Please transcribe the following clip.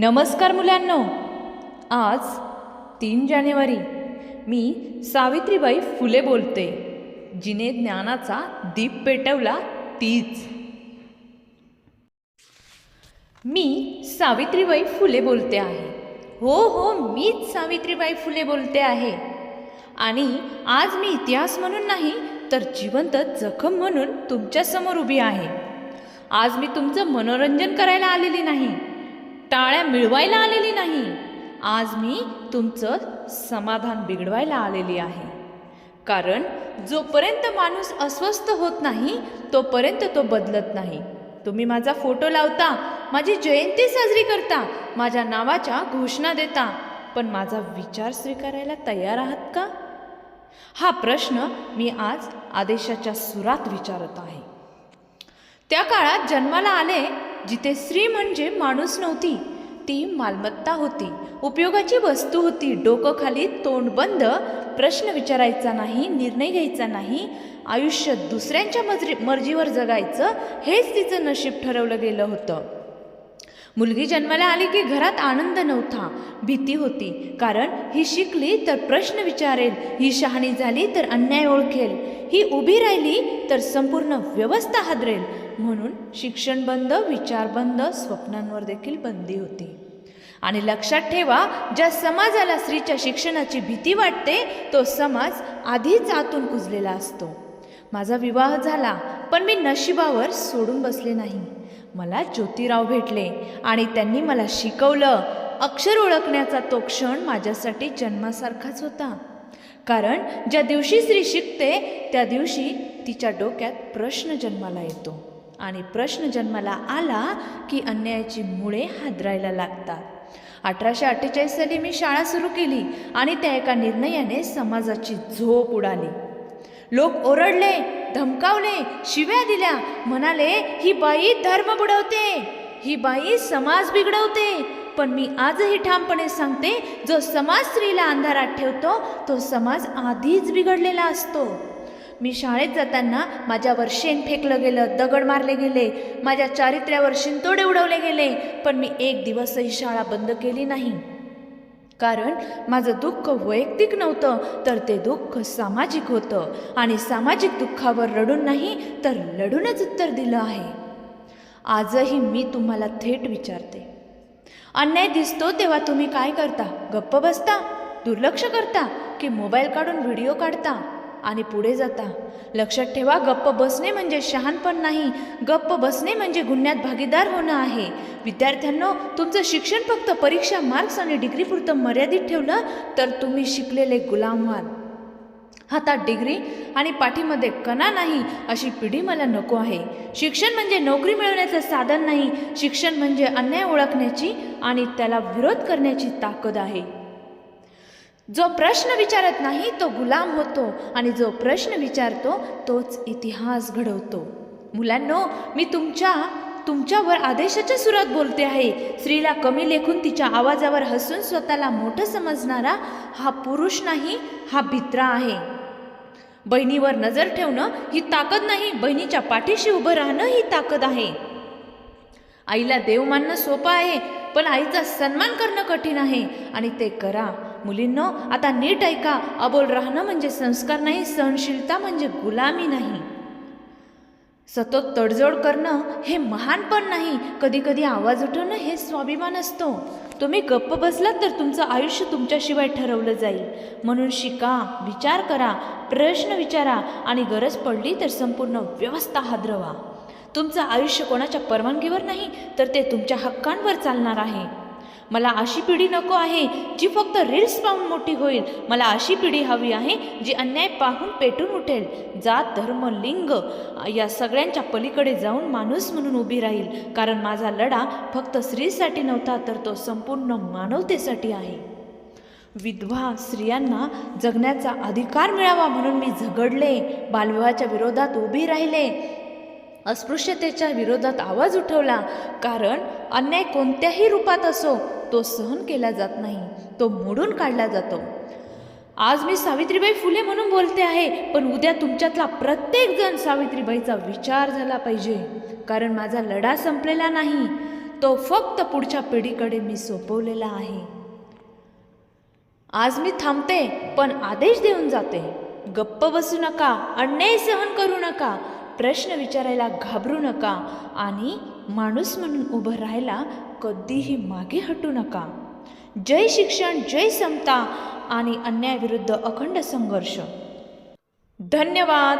नमस्कार मुलांनो. आज तीन जानेवारी मी सावित्रीबाई फुले बोलते जिने ज्ञानाचा दीप पेटवला तीच. मी सावित्रीबाई फुले बोलते आहे. हो हो मीच सावित्रीबाई फुले बोलते आहे. आणि आज मी इतिहास म्हणून नाही तर जिवंत जखम म्हणून तुमच्यासमोर उभी आहे. आज मी तुमचं मनोरंजन करायला आलेली नाही. टाळ्या मिळवायला आलेली नाही. आज मी तुमचं समाधान बिघडवायला आलेली आहे. कारण जोपर्यंत माणूस अस्वस्थ होत नाही तोपर्यंत तो बदलत नाही. तुम्ही माझा फोटो लावता माझी जयंती साजरी करता माझ्या नावाच्या घोषणा देता. पण माझा विचार स्वीकारायला तयार आहात का? हा प्रश्न मी आज आदेशाच्या सुरात विचारत आहे. त्या काळात जन्माला आले जिथे स्त्री म्हणजे माणूस नव्हती ती मालमत्ता होती. उपयोगाची वस्तू होती. डोकं खाली तोंड बंद प्रश्न विचारायचा नाही निर्णय घ्यायचा नाही आयुष्य दुसऱ्यांच्या मजरी मर्जीवर जगायचं हेच तिचं नशीब ठरवलं गेलं होतं. मुलगी जन्माला आली की घरात आनंद नव्हता भीती होती. कारण ही शिकली तर प्रश्न विचारेल ही शहाणी झाली तर अन्याय ओळखेल. ही उभी राहिली तर संपूर्ण व्यवस्था हादरेल. म्हणून शिक्षण बंद विचार बंद स्वप्नांवर देखील बंदी होती. आणि लक्षात ठेवा ज्या समाजाला स्त्रीच्या शिक्षणाची भीती वाटते तो समाज आधीच आतून कुजलेला असतो. माझा विवाह झाला पण मी नशिबावर सोडून बसले नाही. मला ज्योतिराव भेटले आणि त्यांनी मला शिकवलं अक्षर ओळखण्याचा तो क्षण माझ्यासाठी जन्मासारखाच होता. कारण ज्या दिवशी स्त्री शिकते त्या दिवशी तिच्या डोक्यात प्रश्न जन्माला येतो. आणि प्रश्न जन्माला आला की अन्यायाची मुळे हादरायला लागतात. अठराशे अठ्ठेचाळीस साली मी शाळा सुरू केली आणि त्या एका निर्णयाने समाजाची झोप उडाली. लोक ओरडले धमकावले शिव्या दिल्या म्हणाले ही बाई धर्म बुडवते ही बाई समाज बिघडवते. पण मी आजही ठामपणे सांगते जो समाज स्त्रीला अंधारात ठेवतो तो समाज आधीच बिघडलेला असतो. मी शाळेत जाताना माझ्यावर शेण फेकलं गेलं दगड मारले गेले माझ्या चारित्र्यावर शिंतोडे उडवले गेले पण मी एक दिवसही शाळा बंद केली नाही. कारण माझं दुःख वैयक्तिक नव्हतं तर ते दुःख सामाजिक होतं आणि सामाजिक दुःखावर रडून नाही तर लढूनच उत्तर दिलं आहे. आजही मी तुम्हाला थेट विचारते. अन्याय दिसतो तेव्हा तुम्ही काय करता? गप्प बसता? दुर्लक्ष करता? की मोबाईल काढून व्हिडिओ काढता? आणि पुढे जाता. लक्षात ठेवा गप्प बसणे म्हणजे शहाणपण नाही गप्प बसणे म्हणजे गुन्ह्यात भागीदार होणं आहे. विद्यार्थ्यांनो तुमचं शिक्षण फक्त परीक्षा मार्क्स आणि डिग्रीपुरतं मर्यादित ठेवलं तर तुम्ही शिकलेले गुलाम व्हाल. हातात डिग्री आणि पाठीमध्ये कणा नाही अशी पिढी मला नको आहे. शिक्षण म्हणजे नोकरी मिळवण्याचं साधन नाही शिक्षण म्हणजे अन्याय ओळखण्याची आणि त्याला विरोध करण्याची ताकद आहे. जो प्रश्न विचारत नाही तो गुलाम होतो. आणि जो प्रश्न विचारतो तोच इतिहास घडवतो. मुलांनो मी तुमच्या तुमच्यावर आदेशाच्या सुरात बोलते आहे. स्त्रीला कमी लेखून तिच्या आवाजावर हसून स्वतःला मोठं समजणारा हा पुरुष नाही हा भित्रा आहे. बहिणीवर नजर ठेवणं ही ताकद नाही बहिणीच्या पाठीशी उभं राहणं ही ताकद आहे. आईला देव मानणं सोपं आहे पण आईचा सन्मान करणं कठीण आहे. आणि ते करा. मुलींनो आता नीट ऐका. अबोल राहणं म्हणजे संस्कार नाही सहनशीलता म्हणजे गुलामी नाही. सतत तडजोड करणं हे महानपण नाही. कधी कधी आवाज उठवणं हे स्वाभिमान असतो. तुम्ही गप्प बसलात तर तुमचं आयुष्य तुमच्याशिवाय ठरवलं जाईल. म्हणून शिका विचार करा प्रश्न विचारा आणि गरज पडली तर संपूर्ण व्यवस्था हादरवा. तुमचं आयुष्य कोणाच्या परवानगीवर नाही तर ते तुमच्या हक्कांवर चालणार आहे. मला अशी पिढी नको आहे जी फक्त रील्स पाहून मोठी होईल. मला अशी पिढी हवी आहे जी अन्याय पाहून पेटून उठेल. जात धर्म लिंग या सगळ्यांच्या पलीकडे जाऊन माणूस म्हणून उभी राहील. कारण माझा लढा फक्त स्त्रीसाठी नव्हता तर तो संपूर्ण मानवतेसाठी आहे. विधवा स्त्रियांना जगण्याचा अधिकार मिळावा म्हणून मी झगडले. बालविवाहाच्या विरोधात उभी राहिले. अस्पृश्यतेच्या विरोधात आवाज उठवला. कारण अन्याय कोणत्याही रूपात असो तो सहन केला जात नाही. तो मोडून काढला जातो. आज मी सावित्रीबाई फुले म्हणून बोलते आहे पण उद्या तुमच्यातला प्रत्येक जण सावित्रीबाईचा विचार झाला पाहिजे. कारण माझा लढा संपलेला नाही. तो फक्त पुढच्या पिढीकडे मी सोपवलेला आहे. आज मी थांबते पण आदेश देऊन जाते. गप्प बसू नका अन्याय सहन करू नका. प्रश्न विचारायला घाबरू नका आणि माणूस म्हणून उभं राहायला कधीही मागे हटू नका. जय शिक्षण जय समता आणि अन्यायाविरुद्ध अखंड संघर्ष. धन्यवाद.